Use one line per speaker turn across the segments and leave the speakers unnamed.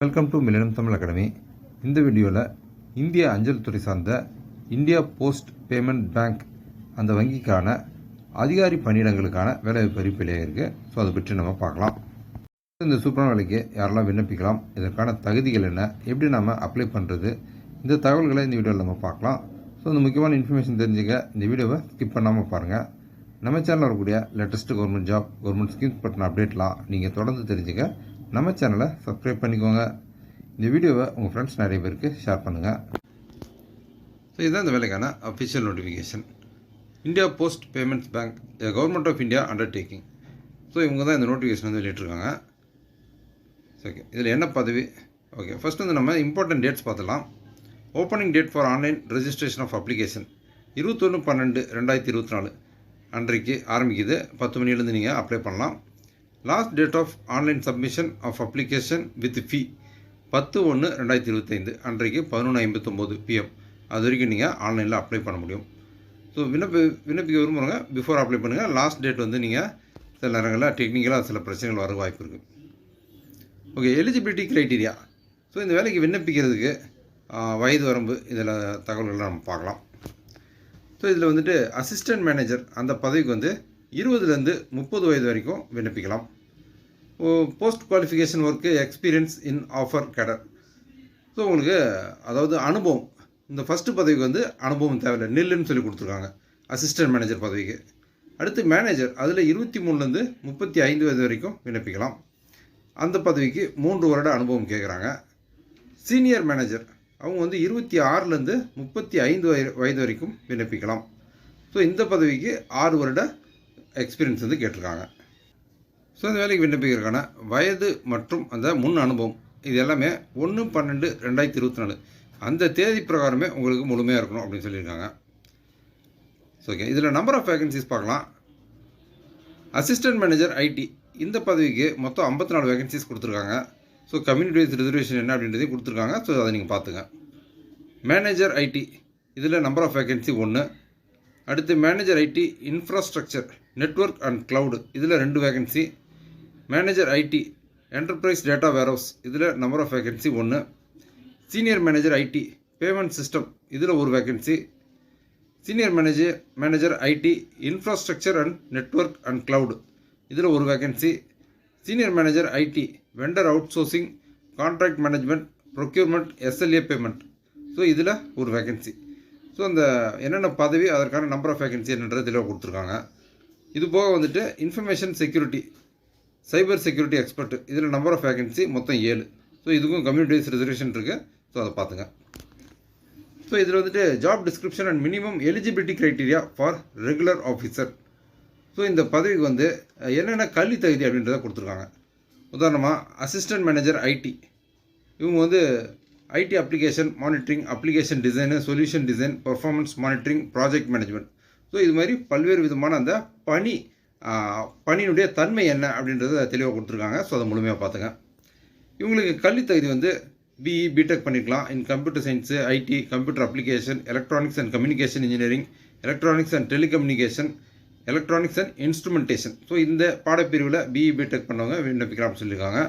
Welcome to Millennium Tamil Academy இந்த வீடியோவில் இந்திய அஞ்சல் துறை சார்ந்த இந்தியா போஸ்ட் பேமெண்ட் பேங்க் அந்த வங்கிக்கான அதிகாரி பணியிடங்களுக்கான வேலைவாய்ப்பு அறிவிப்பிலேயே இருக்குது ஸோ அதை பற்றி நம்ம பார்க்கலாம். இந்த சூப்பரான வேலைக்கு யாரெல்லாம் விண்ணப்பிக்கலாம் இதற்கான தகுதிகள் என்ன எப்படி நம்ம அப்ளை பண்ணுறது இந்த தகவல்களை இந்த வீடியோவில் நம்ம பார்க்கலாம். ஸோ இந்த முக்கியமான இன்ஃபர்மேஷன் தெரிஞ்சுக்க இந்த வீடியோவை ஸ்கிப் பண்ணாமல் பாருங்கள் நம்ம சேனலில் வரக்கூடிய latest government job government schemes பற்றின அப்டேட்லாம் நீங்கள் தொடர்ந்து தெரிஞ்சுக்க நம்ம சேனலை சப்ஸ்கிரைப் பண்ணிக்கோங்க. இந்த வீடியோவை உங்கள் ஃப்ரெண்ட்ஸ் நிறைய பேருக்கு ஷேர் பண்ணுங்கள் ஸோ இதுதான் இந்த வேலைக்கான official notification India post payments bank government of India undertaking so இவங்க தான் இந்த நோட்டிஃபிகேஷன் வந்து வெளியிட்ருக்காங்க ஓகே இதில் என்ன பதவி? ஓகே ஃபஸ்ட் வந்து நம்ம இம்பார்ட்டன்ட் டேட்ஸ் பார்த்துலாம் opening date for online registration of application இருபத்தொன்று பன்னெண்டு ரெண்டாயிரத்தி இருபத்தி நாலு அன்றைக்கு ஆரம்பிக்குது. பத்து மணிலேருந்து நீங்கள் அப்ளை பண்ணலாம். Last date of online submission of application with fee பத்து ஒன்று ரெண்டாயிரத்தி இருபத்தைந்து அன்றைக்கு பதினொன்று ஐம்பத்தொம்போது பிஎம் அது வரைக்கும் நீங்கள் ஆன்லைனில் அப்ளை பண்ண முடியும். ஸோ விண்ணப்ப விண்ணப்பிக்க விரும்புகிறவங்க பிஃபோர் அப்ளை பண்ணுங்கள் லாஸ்ட் டேட் வந்து நீங்கள் சில நேரங்களில் டெக்னிக்கலாக சில பிரச்சனைகள் வர வாய்ப்பு இருக்குது ஓகே எலிஜிபிலிட்டி க்ரைட்டீரியா ஸோ இந்த வேலைக்கு விண்ணப்பிக்கிறதுக்கு வயது வரம்பு இதில் தகவல்கள்லாம் நம்ம பார்க்கலாம். ஸோ இதில் வந்துட்டு அசிஸ்டன்ட் மேனேஜர் அந்த பதவிக்கு வந்து இருபதுலேருந்து முப்பது வயது வரைக்கும் விண்ணப்பிக்கலாம். Post qualification work experience in offer cadre so உங்களுக்கு அதாவது அனுபவம் இந்த ஃபஸ்ட்டு பதவிக்கு வந்து அனுபவம் தேவையில்லை. நில்லுன்னு சொல்லி கொடுத்துருக்காங்க. அசிஸ்டன்ட் மேனேஜர் பதவிக்கு. அடுத்து மேனேஜர் அதில் இருபத்தி மூணுலேருந்து முப்பத்தி ஐந்து வயது வரைக்கும் விண்ணப்பிக்கலாம். அந்த பதவிக்கு மூன்று வருட அனுபவம் கேட்குறாங்க சீனியர் மேனேஜர் அவங்க வந்து இருபத்தி ஆறுலேருந்து முப்பத்தி ஐந்து வய வயது வரைக்கும் விண்ணப்பிக்கலாம். ஸோ இந்த பதவிக்கு ஆறு வருட எக்ஸ்பீரியன்ஸ் வந்து கேட்டிருக்காங்க. ஸோ இந்த வேலைக்கு விண்ணப்பிக்கிறதுக்கான வயது மற்றும் அந்த முன் அனுபவம் இது எல்லாமே ஒன்று பன்னெண்டு ரெண்டாயிரத்தி இருபத்தி நாலு. அந்த தேதி பிரகாரமே உங்களுக்கு முழுமையாக இருக்கணும் அப்படின்னு சொல்லியிருக்காங்க. ஸோ ஓகே இதில் நம்பர் ஆஃப் வேகன்சிஸ் பார்க்கலாம். அசிஸ்டன்ட் மேனேஜர் ஐடி இந்த பதவிக்கு மொத்தம் ஐம்பத்தி நாலு வேகன்சிஸ் கொடுத்துருக்காங்க. ஸோ கம்யூனிட்டி வைஸ் ரிசர்வேஷன் என்ன அப்படின்றதையும் கொடுத்துருக்காங்க. ஸோ அதை நீங்கள் பார்த்துங்க. மேனேஜர் ஐடி இதில் நம்பர் ஆஃப் வேகன்சி ஒன்று அடுத்து manager IT infrastructure network and cloud இதில் ரெண்டு vacancy manager IT enterprise data warehouse இதில் நம்பர் ஆஃப் வேகன்சி ஒன்று senior manager IT payment system இதில் ஒரு vacancy senior manager manager IT infrastructure and network and cloud இதில் ஒரு vacancy senior manager IT vendor outsourcing contract management procurement SLA payment so இதில் ஒரு vacancy so அந்த என்னென்ன பதவி அதற்கான நம்பர் ஆஃப் வேகன்சி என்னன்றது இதில் கொடுத்துருக்காங்க. இது போக வந்துட்டு information security cyber security expert இதில் நம்பர் ஆஃப் வேகன்சி மொத்தம் ஏழு. ஸோ இதுக்கும் கம்யூனிட்டிஸ் ரிசர்வேஷன் இருக்குது ஸோ அதை பார்த்துங்க ஸோ இதில் வந்துட்டு job description and minimum eligibility criteria for regular officer so இந்த பதவிக்கு வந்து என்னென்ன கல்வி தகுதி அப்படின்றத கொடுத்துருக்காங்க. உதாரணமாக அசிஸ்டன்ட் மேனேஜர் ஐடி இவங்க வந்து IT application monitoring application design solution design performance monitoring project management so இது மாதிரி பல்வேறு விதமான அந்த பணி ஆஹ், பணியினுடைய தன்மை என்ன அப்படின்றத தெளிவாக கொடுத்துருக்காங்க. ஸோ அதை முழுமையாக பார்த்துங்க. இவங்களுக்கு கல்வி தகுதி வந்து பிஇ பிடெக் பண்ணிக்கலாம் in computer science IT computer application electronics and communication engineering electronics and telecommunication electronics and instrumentation so இந்த பாடப்பிரிவில் பிஇ பிடெக் பண்ணவங்க விண்ணப்பிக்கலாம்னு சொல்லியிருக்காங்க.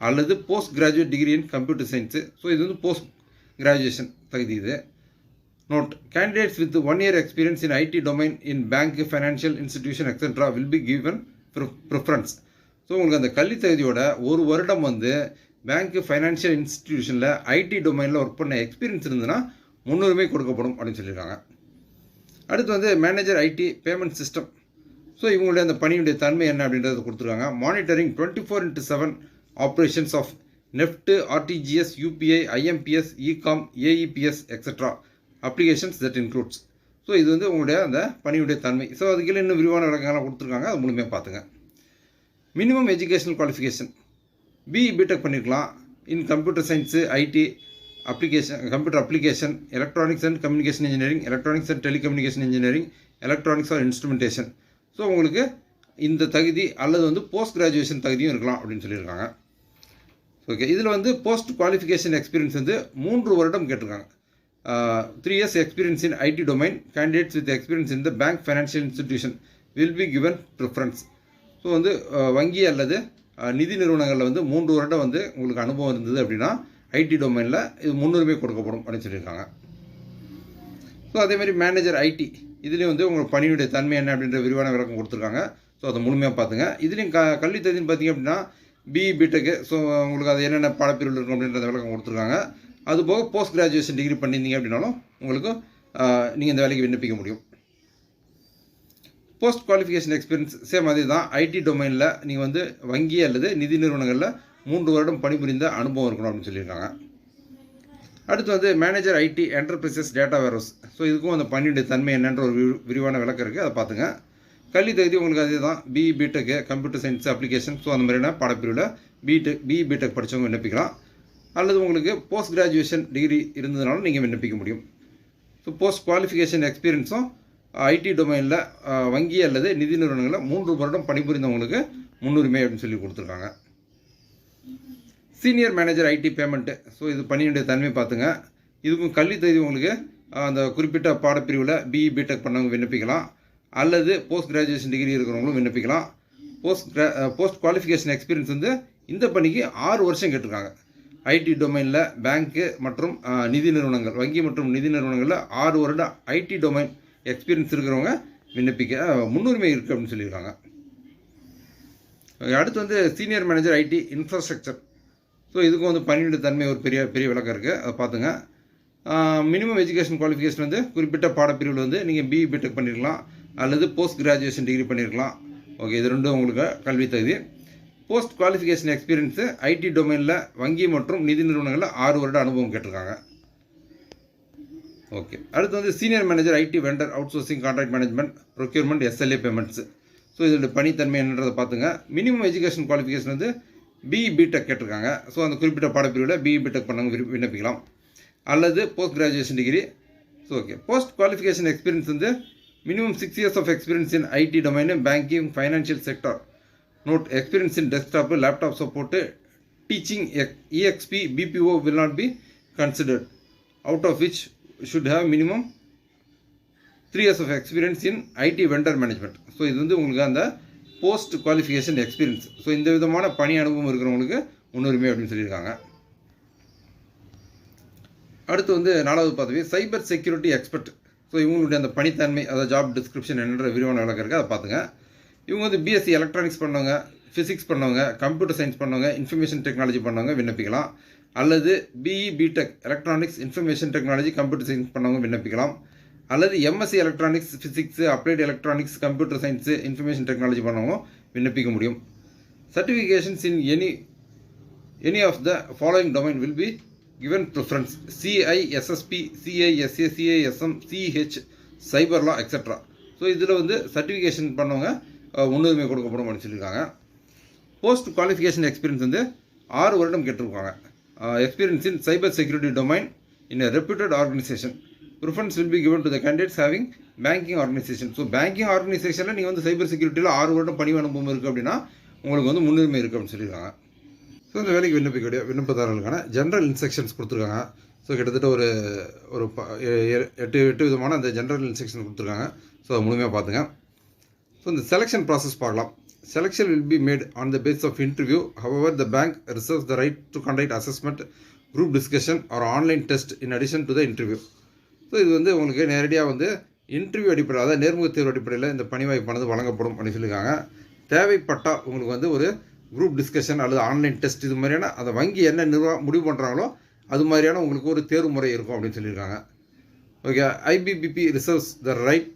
அல்லது post graduate degree in computer science so இது வந்து போஸ்ட் கிராஜுவேஷன் தகுதி இது. Note candidates with one year experience in IT domain in bank financial institution etcetera will be given preference so உங்களுக்கு அந்த கல்வி தகுதியோட ஒரு வருடம் வந்து பேங்க் ஃபைனான்ஷியல் இன்ஸ்டிடியூஷனில் ஐடி டொமைனில் ஒர்க் பண்ண எக்ஸ்பீரியன்ஸ் இருந்ததுன்னா முன்னுரிமை கொடுக்கப்படும் அப்படின்னு சொல்லியிருக்காங்க. அடுத்து வந்து manager IT payment system so இவங்களுடைய அந்த பணியுடைய தன்மை என்ன அப்படின்றத கொடுத்துருக்காங்க. Monitoring twenty four into seven operations of NEFT RTGS UPI IMPS ecom AEPS etcetera applications that includes so இது வந்து உங்களுடைய அந்த பணியுடைய தன்மை. ஸோ அதுக்கு இன்னும் விரிவான விளக்கங்கள்லாம் கொடுத்துருக்காங்க. அது முழுமையாக பார்த்துங்க. Minimum educational qualification BE BTech பண்ணியிருக்கலாம் in computer science IT application computer application electronics and communication engineering electronics and telecommunication engineering electronics or instrumentation so உங்களுக்கு இந்த தகுதி அல்லது வந்து போஸ்ட் கிராஜுவேஷன் தகுதியும் இருக்கலாம் அப்படின்னு சொல்லியிருக்காங்க. ஓகே இதில் வந்து போஸ்ட் குவாலிஃபிகேஷன் எக்ஸ்பீரியன்ஸ் வந்து மூன்று வருடம் கேட்டிருக்காங்க. Three years experience in IT domain candidates with experience in the bank financial institution will be given preference so வந்து uh, வங்கி அல்லது uh, நிதி நிறுவனங்களில் வந்து மூன்று வருடம் வந்து உங்களுக்கு அனுபவம் இருந்தது அப்படின்னா ஐடி டொமைனில் இது முன்னுரிமை கொடுக்கப்படும் அப்படின்னு சொல்லியிருக்காங்க. ஸோ அதேமாதிரி மேனேஜர் ஐடி இதுலேயும் வந்து உங்களுக்கு பணியுடைய தன்மை என்ன அப்படின்ற விரிவான விளக்கம் கொடுத்துருக்காங்க. ஸோ அதை முழுமையாக பார்த்துங்க. இதுலேயும் க கல்வி தகுதின்னு பார்த்தீங்க அப்படின்னா பிஇ பிடெக்கு ஸோ உங்களுக்கு அது என்னென்ன பாடப்பிரிவில் இருக்கும் அப்படின்ற விளக்கம் கொடுத்துருக்காங்க. அது போக போஸ்ட் கிராஜுவேஷன் டிகிரி பண்ணியிருந்தீங்க அப்படின்னாலும் உங்களுக்கு நீங்கள் இந்த வேலைக்கு விண்ணப்பிக்க முடியும். போஸ்ட் குவாலிஃபிகேஷன் எக்ஸ்பீரியன்ஸ் சேம் அதே தான் ஐடி டொமைனில் நீங்கள் வந்து வங்கி அல்லது நிதி நிறுவனங்களில் மூன்று வருடம் பணிபுரிந்த அனுபவம் இருக்கணும் அப்படின்னு சொல்லியிருக்காங்க. அடுத்து வந்து manager IT enterprises data warehouse so இதுக்கும் அந்த பன்னெண்டு தன்மை என்னன்ற ஒரு விரிவான விளக்கம் இருக்குது அதை பார்த்துங்க. கல்வி தகுதி உங்களுக்கு அதே தான். BE BTech computer science application so அந்த மாதிரியான பாடப்பிரிவில் பிடெக் பிஇ பிடெக் படித்தவங்க விண்ணப்பிக்கலாம். அல்லது உங்களுக்கு போஸ்ட் கிராஜுவேஷன் டிகிரி இருந்ததுனாலும் நீங்கள் விண்ணப்பிக்க முடியும். ஸோ போஸ்ட் குவாலிஃபிகேஷன் எக்ஸ்பீரியன்ஸும் ஐடி டொமைனில் வங்கி அல்லது நிதி நிறுவனங்களில் மூன்று வருடம் பணிபுரிந்தவங்களுக்கு முன்னுரிமை அப்படின்னு சொல்லி கொடுத்துருக்காங்க. Senior manager IT payment so இது பணியுடைய தன்மை பார்த்துங்க. இதுக்கும் கல்வி தகுதி உங்களுக்கு uh, அந்த குறிப்பிட்ட பாடப்பிரிவில் பிஇ பிடெக் பண்ணவங்க விண்ணப்பிக்கலாம். அல்லது போஸ்ட் கிராஜுவேஷன் டிகிரி இருக்கிறவங்களும் விண்ணப்பிக்கலாம். போஸ்ட் போஸ்ட் குவாலிஃபிகேஷன் எக்ஸ்பீரியன்ஸ் வந்து இந்த பணிக்கு ஆறு வருஷம் கேட்டிருக்காங்க. ஐடி டொமைனில் பேங்க்கு மற்றும் நிதி நிறுவனங்கள் வங்கி மற்றும் நிதி நிறுவனங்களில் ஆறு வருடம் ஐடி டொமைன் எக்ஸ்பீரியன்ஸ் இருக்கிறவங்க விண்ணப்பிக்க முன்னுரிமை இருக்குது அப்படின்னு சொல்லியிருக்காங்க. அடுத்து வந்து senior manager IT infrastructure so இதுக்கும் வந்து பன்னிரெண்டு தன்மை ஒரு பெரிய பெரிய விளக்கம் இருக்குது அதை பார்த்துங்க. மினிமம் எஜுகேஷன் குவாலிஃபிகேஷன் வந்து குறிப்பிட்ட பாடப்பிரிவில் வந்து நீங்கள் பிஇ பிடெக் பண்ணியிருக்கலாம் அல்லது போஸ்ட் கிராஜுவேஷன் டிகிரி பண்ணியிருக்கலாம் ஓகே இது ரெண்டும் உங்களுக்கு கல்வி தகுதி. போஸ்ட் குவாலிஃபிகேஷன் எக்ஸ்பீரியன்ஸு ஐடி டொமைனில் வங்கி மற்றும் நிதி நிறுவனங்களில் ஆறு வருட அனுபவம் கேட்டிருக்காங்க. ஓகே அடுத்து வந்து senior manager IT vendor outsourcing contract management procurement SLA payments so இதோட பணித்தன்மை என்னன்றதை பார்த்துங்க மினிமம் எஜுகேஷன் குவாலிஃபிகேஷன் வந்து பிஇ பிடெக் கேட்டிருக்காங்க. ஸோ அந்த குறிப்பிட்ட பாடப்பிரிவில் பிஇ பிடெக் பண்ணவங்க விண்ணப்பிக்கலாம். அல்லது post graduation degree so okay post qualification experience வந்து minimum six years of experience in IT domain banking financial sector note experience in desktop laptop support teaching EXP BPO will not be considered out of which should have minimum three years of experience in IT vendor management so இது வந்து உங்களுக்கு அந்த post qualification experience so இந்த விதமான பணி அனுபவம் இருக்கிறவங்களுக்கு முன்னுரிமை அப்படின்னு சொல்லியிருக்காங்க. அடுத்து வந்து நாலாவது பதவி சைபர் செக்யூரிட்டி எக்ஸ்பர்ட் ஸோ இவங்களுடைய அந்த பணித்தன்மை அதாவது ஜாப் டிஸ்கிரிப்ஷன் என்ற விரிவான விளக்கம் இருக்குது அதை பார்த்துங்க. இவங்க வந்து பிஎஸ்சி எலக்ட்ரானிக்ஸ் பண்ணவங்க ஃபிசிக்ஸ் பண்ணவங்க கம்ப்யூட்டர் சயின்ஸ் பண்ணவங்க இன்ஃபர்மேஷன் டெக்னாலஜி பண்ணவங்க விண்ணப்பிக்கலாம். அல்லது BE BTech electronics information technology computer science பண்ணவங்க விண்ணப்பிக்கலாம். அல்லது MSc electronics physics applied electronics computer science information technology பண்ணவங்க விண்ணப்பிக்க முடியும். Certifications in any any of the following domain will be given preference. CISSP, CISA, CISM, CH, cyber law etc. So இதில் வந்து certification பண்ணவங்க முன்னுரிமை கொடுக்கப்படும் அப்படின்னு சொல்லியிருக்காங்க. போஸ்ட் குவாலிஃபிகேஷன் எக்ஸ்பீரியன்ஸ் வந்து ஆறு வருடம் கேட்டிருக்காங்க experience in cyber security domain in reputed organisation preference will be given to the candidates having banking organisation so banking ஆர்கனைசேஷனில் நீங்கள் வந்து சைபர் செக்யூரிட்டியில் ஆறு வருடம் பணி அனுபவம் இருக்குது அப்படின்னா உங்களுக்கு வந்து முன்னுரிமை இருக்குது அப்படின்னு சொல்லியிருக்காங்க. ஸோ இந்த வேலைக்கு விண்ணப்பிக்கக்கூடிய விண்ணப்பதாரர்களுக்கான ஜென்ரல் இன்ஸ்ட்ரக்ஷன்ஸ் கொடுத்துருக்காங்க. ஸோ கிட்டத்தட்ட ஒரு ஒரு ப- எ- எட்டு எட்டு விதமான அந்த ஜென்ரல் இன்ஸ்ட்ரக்ஷன் கொடுத்துருக்காங்க. ஸோ அதை முழுமையாக பார்த்துங்க. ஸோ இந்த செலெக்ஷன் ப்ராசஸ் பார்க்கலாம். Selection will be made on the base of interview our the bank reserves the right to conduct assessment group discussion or online test in addition to the interview so இது வந்து உங்களுக்கு நேரடியாக வந்து interview அடிப்படையில் அதாவது நேர்முகத் தேர்வு அடிப்படையில் இந்த பணிவாய்ப்பானது வழங்கப்படும் அப்படின்னு சொல்லியிருக்காங்க. தேவைப்பட்டால் உங்களுக்கு வந்து ஒரு குரூப் டிஸ்கஷன் அல்லது ஆன்லைன் டெஸ்ட் இது மாதிரியான அந்த வங்கி என்ன நிர்வா முடிவு பண்ணுறாங்களோ அது மாதிரியான உங்களுக்கு ஒரு தேர்வு முறை இருக்கும் அப்படின்னு சொல்லியிருக்காங்க. Okay IPPB reserves the right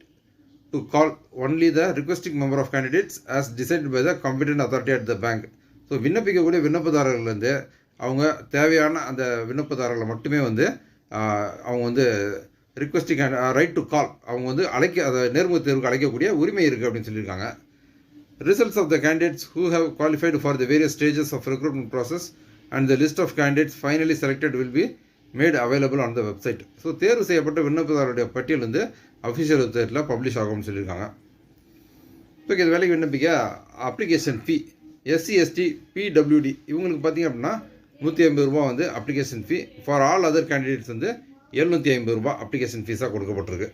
to call only the requesting member of candidates as decided by the competent authority at the bank so விண்ணப்பிக்கக்கூடிய விண்ணப்பதாரர்கள் வந்து அவங்க தேவையான அந்த விண்ணப்பதாரர்களை மட்டுமே வந்து அவங்க வந்து ரிக்வெஸ்டிங் ரைட் டு கால் அவங்க வந்து அழைக்க அதை நேர்முக தேர்வுக்கு அழைக்கக்கூடிய உரிமை இருக்குது அப்படின்னு சொல்லியிருக்காங்க. Results of the candidates who have qualified for the various stages of recruitment process and the list of candidates finally selected will be made available on the website so தேர்வு செய்யப்பட்ட விண்ணப்பதாரருடைய பட்டியல் வந்து அஃபிஷியல் வெப்சைட்டில் பப்ளிஷ் ஆகும்னு சொல்லியிருக்காங்க. இப்போ இது வேலைக்கு விண்ணப்பிக்க application fee SC ST PWD இவங்களுக்கு பார்த்தீங்க அப்படின்னா நூற்றி ஐம்பது ரூபா வந்து application fee for all other candidates வந்து எழுநூற்றி ஐம்பது ரூபா அப்ளிகேஷன் ஃபீஸாக கொடுக்கப்பட்டிருக்கு.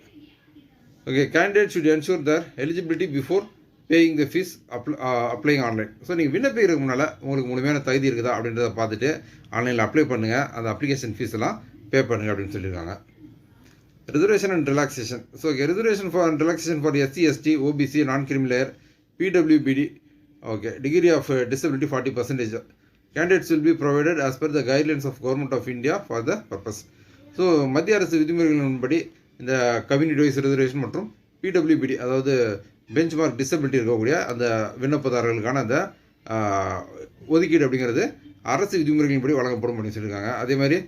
Okay candidate should ensure their eligibility before paying the fees apply applying online so நீங்கள் விண்ணப்பிக்கிறதுக்கு முன்னால் உங்களுக்கு முழுமையான தகுதி இருக்குதா அப்படின்றத பார்த்துட்டு ஆன்லைனில் அப்ளை பண்ணுங்கள் அந்த அப்ளிகேஷன் ஃபீஸ் எல்லாம் பே பண்ணுங்கள் அப்படின்னு சொல்லியிருக்காங்க. Reservation and relaxation so reservation for relaxation for SC ST OBC non creamy layer PWBD okay degree of disability forty percentage candidates will be provided as per the guidelines of government of India for the purpose so மத்திய அரசு விதிமுறைகளின்படி இந்த community wise reservation மற்றும் PWBD அதாவது benchmark disability இருக்கக்கூடிய அந்த விண்ணப்பதாரர்களுக்கான அந்த ஒதுக்கீடு அப்படிங்கிறது அரசு விதிமுறைகளின்படி வழங்கப்படும் அப்படின்னு சொல்லியிருக்காங்க. அதே மாதிரி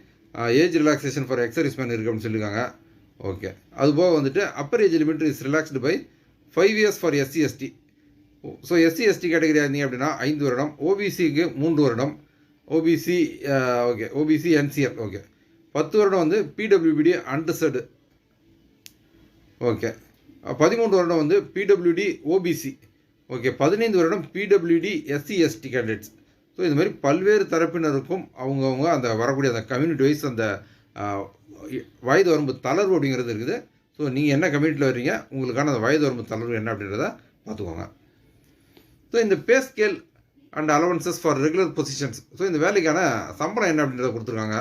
age relaxation for ex service man இருக்குது அப்படின்னு சொல்லியிருக்காங்க. ஓகே. அதுபோக வந்துட்டு upper age limit is relaxed by five years for SC ST so SC ST கேட்டகரியாக இருந்தீங்க அப்படின்னா ஐந்து வருடம். ஓபிசிக்கு மூன்று வருடம். OBC okay OBC NCL okay பத்து வருடம் வந்து பிடபிள்யூபிடி அண்டர்சர்டு ஓகே பதிமூன்று வருடம் வந்து பிடபிள்யூடி ஓபிசி ஓகே பதினைந்து வருடம் PWD SC ST candidates so இந்த மாதிரி பல்வேறு தரப்பினருக்கும் அவங்கவுங்க அந்த வரக்கூடிய அந்த கம்யூனிட்டி வைஸ் அந்த வயது வரம்பு தளர்வு அப்படிங்கிறது இருக்குது. ஸோ நீங்கள் என்ன கம்யூனிட்டியில் வர்றீங்க உங்களுக்கான அந்த வயது வரம்பு தளர்வு என்ன அப்படின்றத பார்த்துக்கோங்க. ஸோ இந்த pay scale and allowances for regular positions so இந்த வேலைக்கான சம்பளம் என்ன அப்படின்றத கொடுத்துருக்காங்க.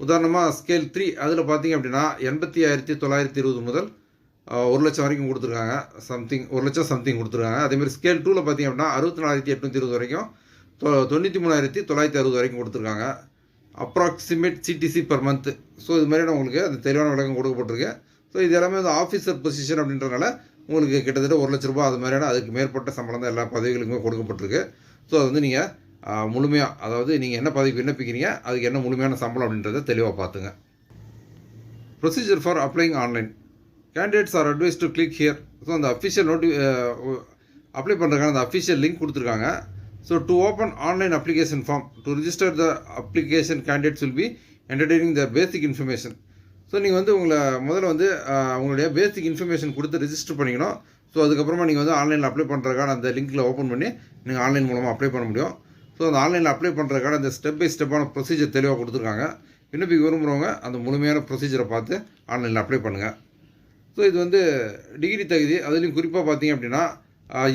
உதாரணமாக ஸ்கேல் த்ரீ அதில் பார்த்தீங்க அப்படின்னா எண்பத்தி ஆயிரத்தி தொள்ளாயிரத்தி இருபது முதல் ஒரு லட்சம் வரைக்கும் கொடுத்துருக்காங்க. சம்திங் ஒரு லட்சம் சம்திங் கொடுத்துருக்காங்க. அதேமாதிரி ஸ்கேல் டூவில் பார்த்தீங்க அப்படின்னா அறுபத்தி நாலாயிரத்தி எட்நூற்றி இருபது வரைக்கும் தொ- தொண்ணூற்றி மூணாயிரத்தி தொள்ளாயிரத்தி அறுபது வரைக்கும் கொடுத்துருக்காங்க. Approximate CTC per month so இது மாதிரியான உங்களுக்கு அந்த தெளிவான விளக்கம் கொடுக்கப்பட்டிருக்கு. ஸோ இது எல்லாமே வந்து ஆஃபீஸர் பொசிஷன் அப்படின்றனால உங்களுக்கு கிட்டத்தட்ட ஒரு லட்ச ரூபா அது மாதிரியான அதுக்கு மேற்பட்ட சம்பளம் தான் எல்லா பதவிகளுக்குமே கொடுக்கப்பட்டிருக்கு. ஸோ அது வந்து நீங்கள் முழுமையாக அதாவது நீங்கள் என்ன பதவி விண்ணப்பிக்கிறீங்க அதுக்கு என்ன முழுமையான சம்பளம் அப்படின்றத தெளிவாக பார்த்துங்க. Procedure for applying online candidates are advise to click here so அந்த அஃபிஷியல் நோட்டி அப்ளை பண்ணுறதுக்கான அந்த அஃபிஷியல் லிங்க் கொடுத்துருக்காங்க. So to open online application form to register the application candidates will be entertaining the basic information so நீங்கள் வந்து உங்களை முதல்ல வந்து uh, உங்களுடைய பேசிக் இன்ஃபர்மேஷன் கொடுத்து ரிஜிஸ்டர் பண்ணிக்கணும் ஸோ அதுக்கப்புறமா நீங்கள் வந்து ஆன்லைனில் அப்ளை பண்ணுறதுக்கான அந்த லிங்க்கில் ஓப்பன் பண்ணி நீங்கள் ஆன்லைன் மூலமாக அப்ளை பண்ண முடியும். ஸோ அந்த ஆன்லைனில் அப்ளை பண்ணுறதுக்கான அந்த ஸ்டெப் பை ஸ்டெப்பான ப்ரொசீஜர் தெளிவாக கொடுத்துருக்காங்க. விண்ணப்பிக்க விரும்புகிறவங்க அந்த முழுமையான ப்ரொசீஜரை பார்த்து ஆன்லைனில் அப்ளை பண்ணுங்கள் ஸோ இது வந்து டிகிரி தகுதி. அதுலேயும் குறிப்பாக பார்த்தீங்க அப்படின்னா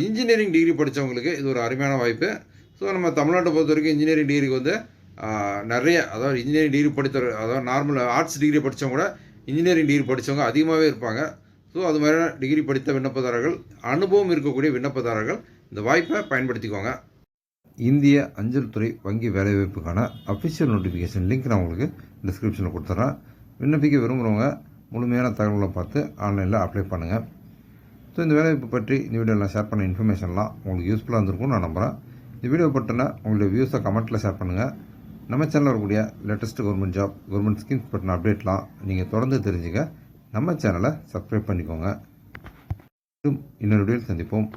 இன்ஜினியரிங் டிகிரி படித்தவங்களுக்கு இது ஒரு அருமையான வாய்ப்பு. ஸோ நம்ம தமிழ்நாட்டை பொறுத்த வரைக்கும் இன்ஜினியரிங் டிகிரிக்கு வந்து நிறைய அதாவது இன்ஜினியரிங் டிகிரி படித்த அதாவது நார்மல் ஆர்ட்ஸ் டிகிரி படித்தவங்க கூட இன்ஜினியரிங் டிகிரி படித்தவங்க அதிகமாகவே இருப்பாங்க. ஸோ அது மாதிரியான டிகிரி படித்த விண்ணப்பதாரர்கள் அனுபவம் இருக்கக்கூடிய விண்ணப்பதாரர்கள் இந்த வாய்ப்பை பயன்படுத்திக்கோங்க. இந்திய அஞ்சல் துறை வங்கி வேலைவாய்ப்புக்கான அஃபிஷியல் நோட்டிஃபிகேஷன் லிங்க் நான் உங்களுக்கு டிஸ்கிரிப்ஷனில் கொடுத்துட்றேன் விண்ணப்பிக்க விரும்புகிறவங்க முழுமையான தகவலை பார்த்து ஆன்லைனில் அப்ளை பண்ணுங்கள் ஸோ இந்த வேலைவாய்ப்பு பற்றி இந்த வீடியோவில் ஷேர் பண்ண இன்ஃபர்மேஷன்லாம் உங்களுக்கு யூஸ்ஃபுல்லாக இருந்திருக்கும்னு நான் நம்புகிறேன் இந்த வீடியோ பற்றின உங்களுடைய வியூஸை கமெண்ட்டில் ஷேர் பண்ணுங்கள் நம்ம சேனலில் வரக்கூடிய latest government job government schemes பற்றின அப்டேட்லாம் நீங்கள் தொடர்ந்து தெரிஞ்சுக்க. நம்ம சேனலை சப்ஸ்கிரைப் பண்ணிக்கோங்க. இன்னொரு வீடியோவில் சந்திப்போம்.